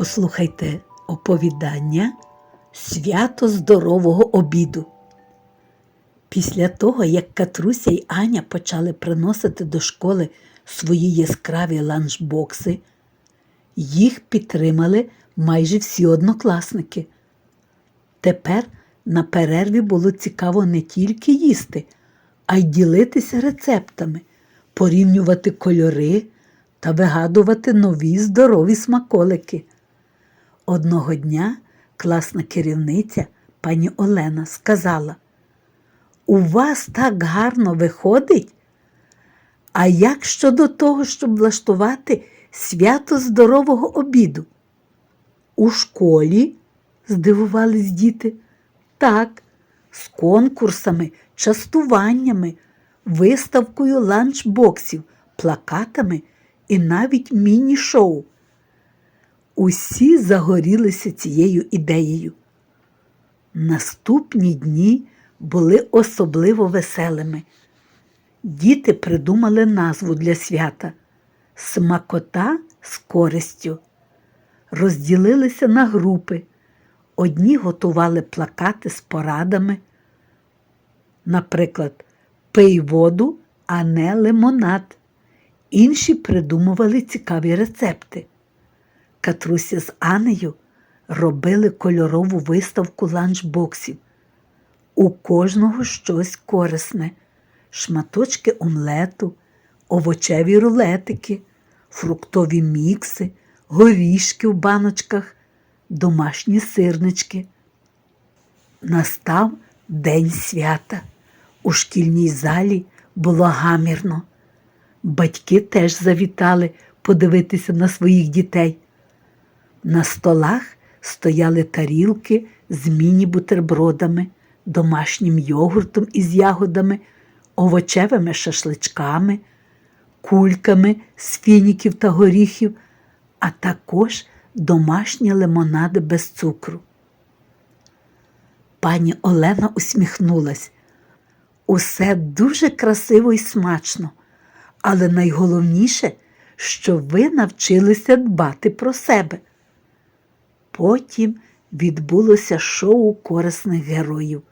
Послухайте оповідання Свято здорового обіду. Після того, як Катруся й Аня почали приносити до школи свої яскраві ланчбокси, їх підтримали майже всі однокласники. Тепер на перерві було цікаво не тільки їсти, а й ділитися рецептами, порівнювати кольори та вигадувати нові здорові смаколики. Одного дня класна керівниця пані Олена сказала: У вас так гарно виходить. А як щодо того, щоб влаштувати свято здорового обіду? У школі? здивувались діти. Так, з конкурсами, частуваннями, виставкою ланчбоксів, плакатами і навіть міні-шоу. Усі загорілися цією ідеєю. Наступні дні були особливо веселими. Діти придумали назву для свята Смакота з користю. Розділилися на групи. Одні готували плакати з порадами. Наприклад, пий воду, а не лимонад. Інші придумували цікаві рецепти. Катруся з Анею робили кольорову виставку ланчбоксів. У кожного щось корисне: шматочки омлету, овочеві рулетики, фруктові мікси, горішки в баночках, домашні сирнички. Настав день свята. У шкільній залі було гамірно. Батьки теж завітали подивитися на своїх дітей. На столах стояли тарілки з міні-бутербродами, домашнім йогуртом із ягодами, овочевими шашличками, кульками з фініків та горіхів, а також домашні лимонади без цукру. Пані Олена усміхнулась. Усе дуже красиво і смачно, але найголовніше, що ви навчилися дбати про себе. Потім відбулося шоу корисних героїв.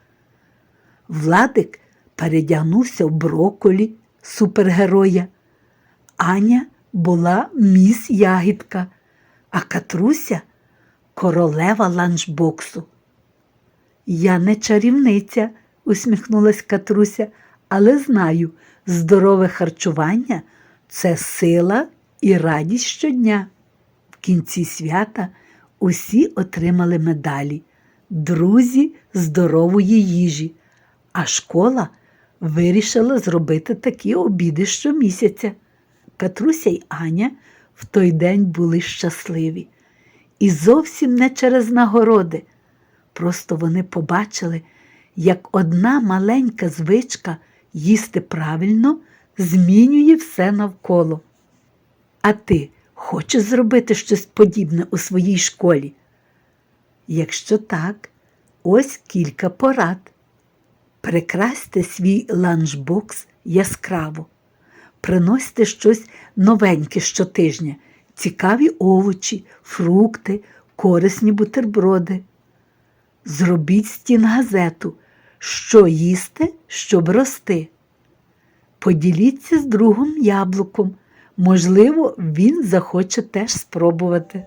Владик передягнувся в броколі супергероя. Аня була міс ягідка, а Катруся королева ланчбоксу. Я не чарівниця, усміхнулась Катруся, але знаю, здорове харчування це сила і радість щодня. В кінці свята усі отримали медалі, друзі здорової їжі, а школа вирішила зробити такі обіди щомісяця. Катруся й Аня в той день були щасливі. І зовсім не через нагороди. Просто вони побачили, як одна маленька звичка їсти правильно змінює все навколо. А ти хочеш зробити щось подібне у своїй школі? Якщо так, ось кілька порад. Прикрасьте свій ланчбокс яскраво. Приносьте щось новеньке щотижня, цікаві овочі, фрукти, корисні бутерброди. Зробіть стінгазету, що їсти, щоб рости. Поділіться з другом яблуком. Можливо, він захоче теж спробувати.